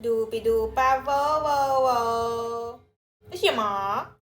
嘟比嘟巴喔喔ป้写โ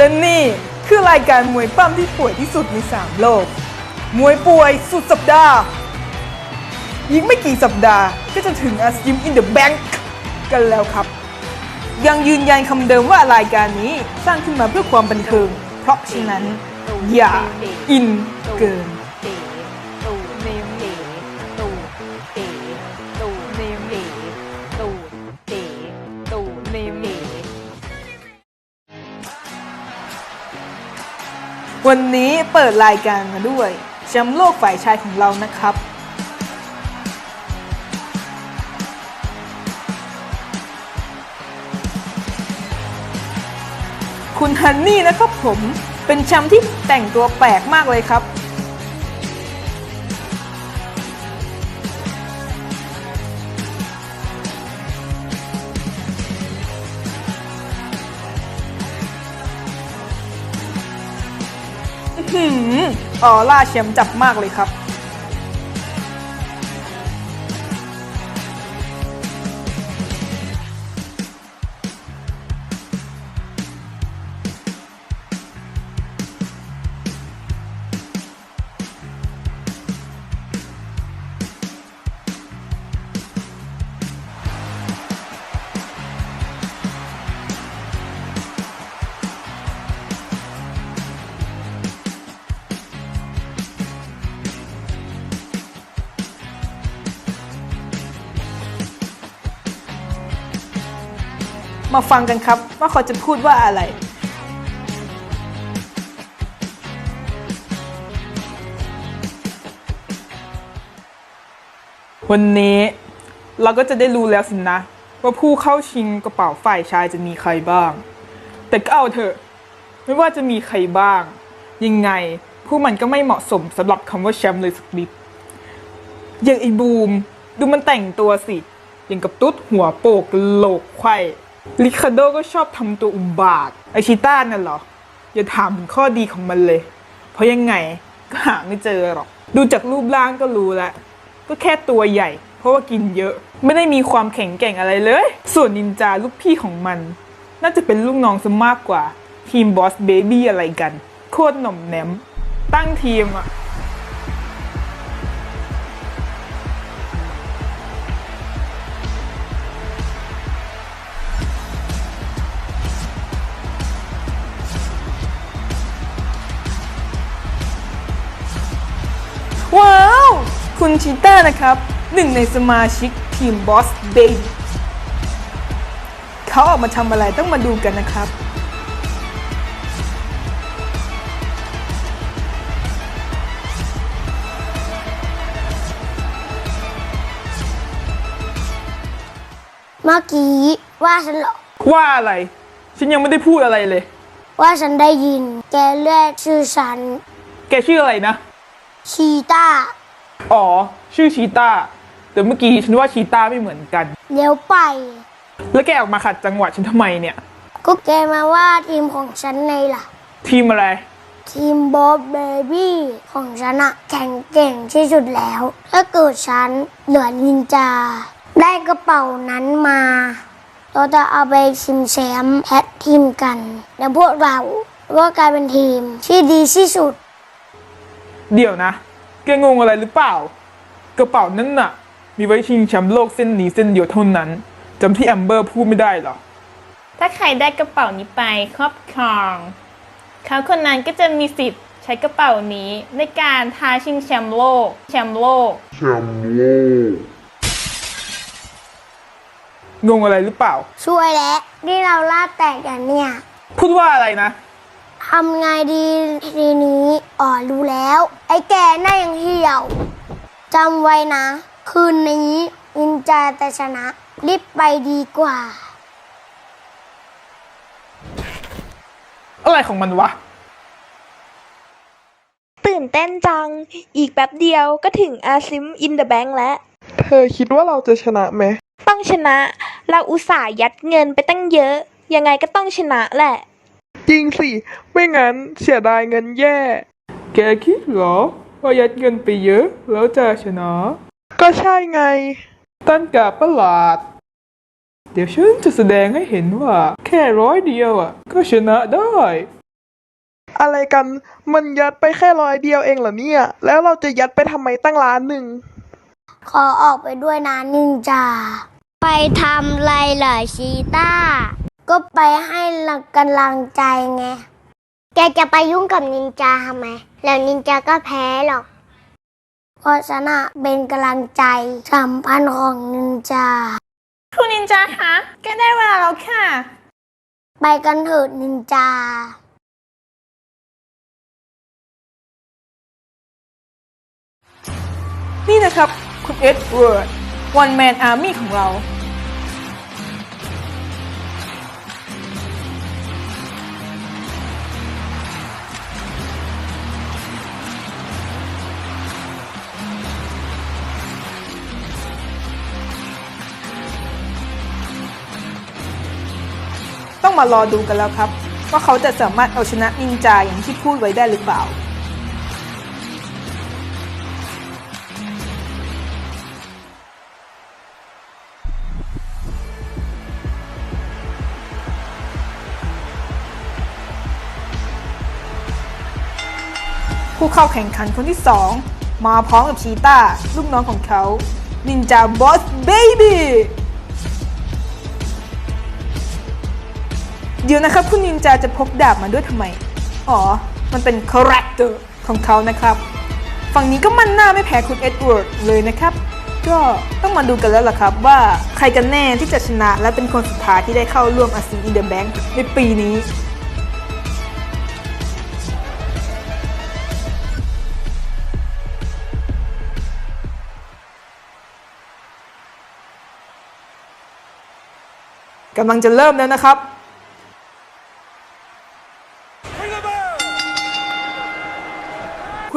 และนี่คือรายการมวยปั้มที่ป่วยที่สุดในสามโลก มวยป่วยสุดสัปดาห์อีกไม่กี่สัปดาห์ก็จะถึงอาซิมอินเดอะแบงก์กันแล้วครับ ยังยืนยันคำเดิมว่ารายการนี้สร้างขึ้นมาเพื่อความบันเทิง เพราะฉะนั้น อย่าอินเกินเต๋ตูเมเมตูเต๋ตูเมเมเต๋ วันนี้เปิดรายการมาด้วยแชมป์โลกฝ่ายชายของเรานะครับ คุณฮันนี่นะครับผมเป็นแชมป์ที่แต่งตัวแปลกมากเลยครับ ออร่าเชมป์จับมากเลยครับ มาฟังกันครับ ว่าเขาจะพูดว่าอะไร วันนี้เราก็จะได้รู้แล้วสินะ ว่าผู้เข้าชิงกระเป๋าฝ่ายชายจะมีใครบ้าง แต่ก็เอาเถอะ ไม่ว่าจะมีใครบ้าง ยังไงผู้มันก็ไม่เหมาะสมสำหรับคำว่าแชมป์เลยสักนิดอย่างไอ้บูม ดูมันแต่งตัวสิอย่างกับตุ๊ดหัวโปกโลกไข่ ลิคาโดก็ชอบทำตัวอุบาทไอชิต้านั่นเหรอ อย่าถามข้อดีของมันเลย เพราะยังไงก็หาไม่เจอหรอก ดูจากรูปร่างก็รู้แล้ว ก็แค่ตัวใหญ่ เพราะว่ากินเยอะ ไม่ได้มีความแข็งแกร่งอะไรเลย ส่วนนินจาลูกพี่ของมัน น่าจะเป็นลูกน้องซะมากกว่า ทีมบอสเบบี้อะไรกัน โคตรหน่อมแนม ตั้งทีมอะ คุณชิต้านะครับหนึ่งในสมาชิกทีมบอสเบย์เขาออกมาทำอะไรต้องมาดูกันนะครับเมื่อกี้ว่าฉันเหรอว่าอะไร ฉันยังไม่ได้พูดอะไรเลย ว่าฉันได้ยิน แกเรียกชื่อฉัน แกชื่ออะไรนะ ชีต้า อ๋อ ชื่อชีต้าแต่เมื่อกี้ฉันว่าชีต้าไม่เหมือนกัน เดี๋ยวไป แล้วแกออกมาขัดจังหวะฉันทำไมเนี่ย ก็แกมาว่าทีมของฉันในล่ะ ทีมอะไร ทีมบอสเบบี้ของฉันอะแข่งเก่งที่สุดแล้ว ถ้าเกิดฉันเหลือนินจา ได้กระเป๋านั้นมา เราจะเอาไปชิมแชมป์แพททีมกัน แล้วพวกเราก็กลายเป็นทีมที่ดีที่สุด เดี๋ยวนะแก งงอะไรหรือเปล่า กระเป๋านั้นน่ะ มีไว้ชิงแชมป์โลกเส้นนี้เส้นเดียวเท่านั้นจำที่แอมเบอร์พูดไม่ได้เหรอ ถ้าใครได้กระเป๋านี้ไปครอบครอง เขาคนนั้นก็จะมีสิทธิ์ใช้กระเป๋านี้ในการท้าชิงแชมป์โลก แชมป์โลกงงอะไรหรือเปล่า ช่วยแล้วที่เราลาดแตกกันเนี่ย พูดว่าอะไรนะ ทำไงดีทีนี้อ๋อรู้แล้ว ไอ้แกหน้ายังเหี่ยวจำไว้นะ คืนนี้นินจาแต่ชนะ รีบไปดีกว่า อะไรของมันวะ ตื่นเต้นจัง อีกแป๊บเดียวก็ถึงอาซิมอินเดอะแบงค์แล้ว เธอคิดว่าเราจะชนะไหม ต้องชนะ เราอุตส่าห์ยัดเงินไปตั้งเยอะ ยังไงก็ต้องชนะแหละ จริงสิ ไม่งั้นเสียดายเงินแย่ แกคิดเหรอ ว่ายัดเงินไปเยอะแล้วจะชนะ ก็ใช่ไง ตั้นกาประหลาด เดี๋ยวฉันจะแสดงให้เห็นว่า แค่ร้อยเดียวอะ ก็ชนะได้ อะไรกันมันยัดไปแค่ร้อยเดียวเองเหรอเนี่ย แล้วเราจะยัดไปทำไมตั้งล้านหนึ่ง ขอออกไปด้วยนะนินจา ไปทำไรเหรอชีต้า ก็ไปให้กำลังใจไง แกจะไปยุ่งกับนินจาทำไม แล้วนินจาก็แพ้หรอก เพราะฉันอะเป็นกำลังใจสัมพันธ์ของนินจา คุณนินจาคะแกได้เวลาแล้วค่ะ ไปกันเถิดนินจานี่นะครับ คุณเอ็ดเวิร์ด one man army ของเรา มารอดูกันแล้วครับ ว่าเขาจะสามารถเอาชนะนินจาอย่างที่พูดไว้ได้หรือเปล่า ผู้เข้าแข่งขันคนที่ 2 มาพร้อมกับชีต้าลูกน้องของเขานินจาบอสเบบี้ เดี๋ยวนะครับ คุณนินจาจะพกดาบมาด้วยทำไม อ๋อ มันเป็นคาแรคเตอร์ของเขานะครับ ฝั่งนี้ก็มันหน้าไม่แพ้คุณเอ็ดเวิร์ดเลยนะครับ ก็ต้องมาดูกันแล้วล่ะครับ ว่าใครกันแน่ที่จะชนะและเป็นคนสุดท้ายที่ได้เข้าร่วมอาซีอินเดอะแบงค์ในปีนี้กำลังจะเริ่มแล้วนะครับ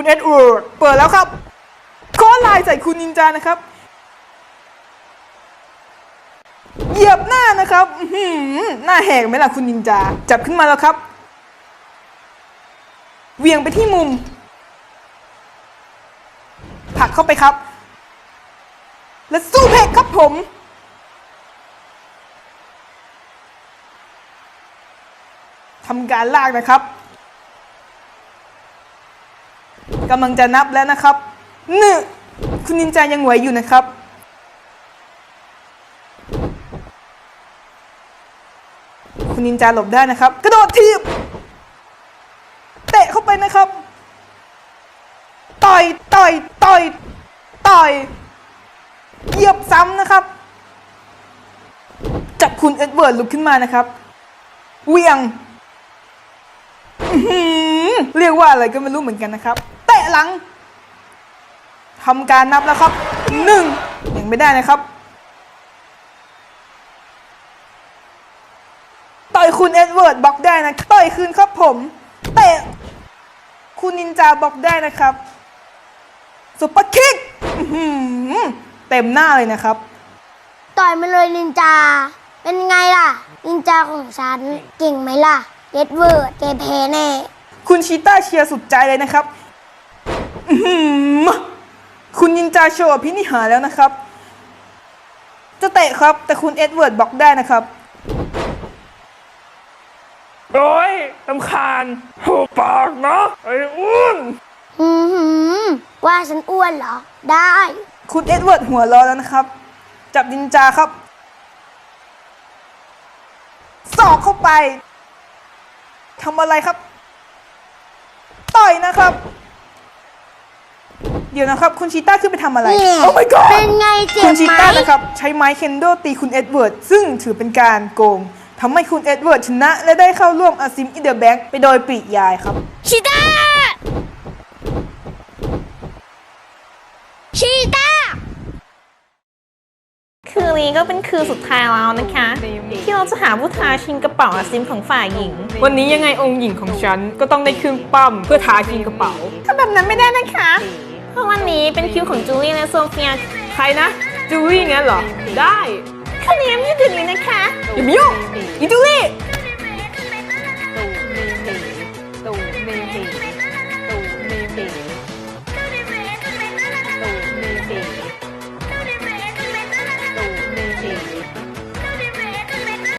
คุณเอ็ดเวิร์ดเปิดแล้วครับข้อลายใส่คุณนินจานะครับ เหยียบหน้านะครับหือหน้าแหกไหมล่ะคุณนินจา จับขึ้นมาแล้วครับเวียงไปที่มุมผลักเข้าไปครับ และสู้เพกครับผม ทำการลากนะครับ กำลังจะนับแล้วนะครับหนึ่งคุณนินจายังไหวอยู่นะครับ คุณนินจาหลบได้นะครับ กระโดดทีบเตะเข้าไปนะครับ ต่อยต่อยต่อยต่อยเหยียบซ้ำนะครับ จับคุณเอ็ดเวิร์ดลุกขึ้นมานะครับเวียงอือหือเรียกว่าอะไรก็ไม่รู้เหมือนกันนะครับ หลังทำการนับแล้วครับหนึ่งยังไม่ได้นะครับต่อยคุณเอ็ดเวิร์ดบล็อกได้นะต่อยคืนครับผมเตะคุณนินจาบล็อกได้นะครับซุปเปอร์คิกอื้อหือเต็มหน้าเลยนะครับ ต่อยมาเลยนินจา เป็นไงล่ะ นินจาของฉัน เก่งไหมล่ะเย็ดเวอร์เกเพแน่ คุณชีต้าเชียร์สุดใจเลยนะครับอื้อหือ คุณนินจาโชว์อภินิหารแล้วนะครับ จะเตะครับแต่คุณเอ็ดเวิร์ดบล็อกได้นะครับ โอ้ยตำคาญหูปากนะไอ้อ้วนอือหือว่าฉันอ้วนเหรอ ได้ คุณเอ็ดเวิร์ดหัวเร้อนแล้วนะครับ จับนินจาครับ สอกเข้าไปทำอะไรครับ ต่อยอยนะครับ เดี๋ยวนะครับ คุณชีต้าขึ้นไปทำอะไรนี่โอ้ my god เป็นไงเจ็คุบณชิไหมต้านะครับ ใช้ไม้เคนโดตีคุณเอ็ดเวิร์ด ซึ่งถือเป็นการโกงทำให้คุณเอ็ดเวิร์ดชนะ และได้เข้าร่วมอาซิมอินเดอร์แบงค์ไปโดยปริยายครับ ชีต้าชีต้าคืนนี้ก็เป็นคืนสุดท้ายแล้วนะคะ ที่เราจะหาผู้ท้าชิงกระเป๋าอาซิมของฝ่ายหญิง วันนี้ยังไงองค์หญิงของฉันก็ต้องได้เครื่องปั้มเพื่อท้าชิงกระเป๋า ถ้าแบบนั้นไม่ได้นะคะ เพราะวันนี้เป็นคิวของจูเลียและโซเฟีย ใครนะ จูลี่งั้นเหรอ ได้คืนนี้ไม่หยุดเลยนะคะอย่ามายุ่งอีจูลี่